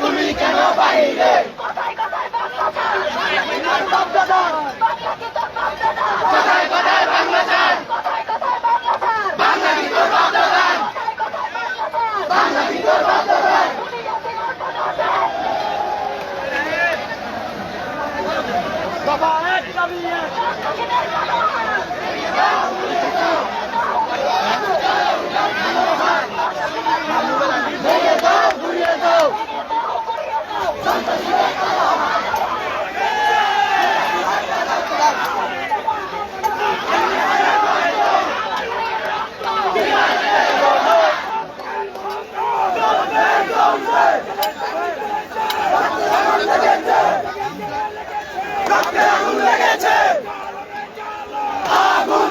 তুমি কেন বাইরে রক্তে আগুন লেগেছে। আগুন